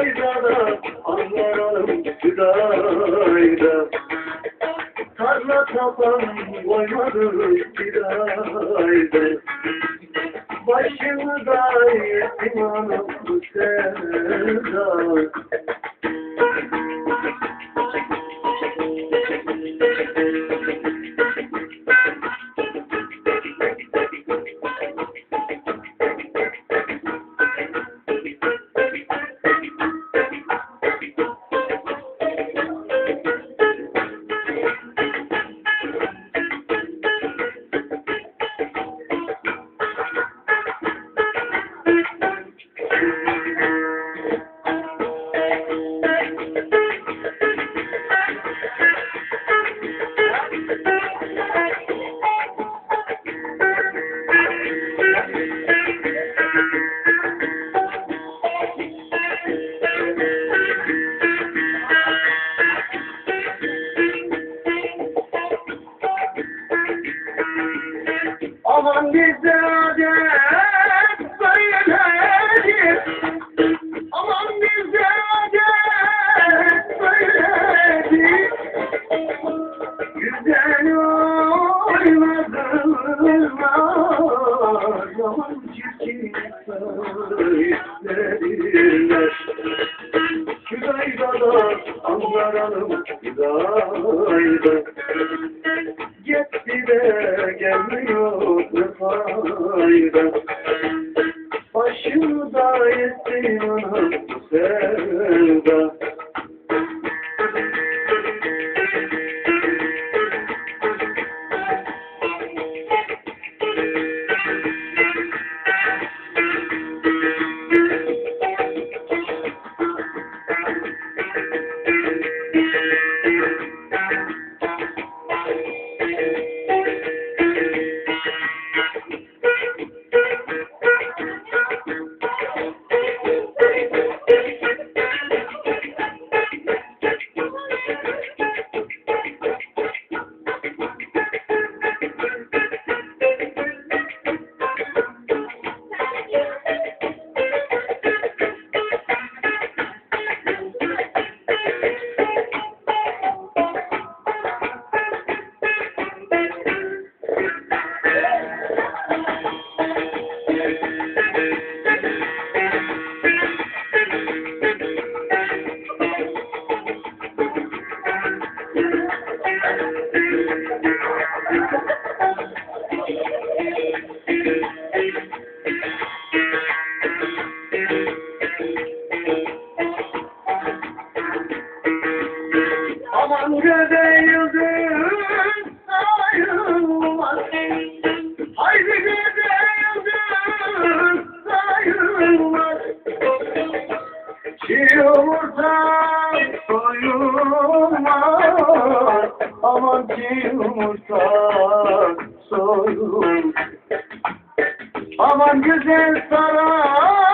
Hüdayda'da anlarım Hüdayda Tarla tapan koymadı Hüdayda Başını da yetim anam Sevda. Çirkin söylediler. Gülayda da Ankara'nın gülayda. Gitti de gelmiyor ne fayda Başımda ettin anam bu Aman yumurta soyulmaz Aman güzel saray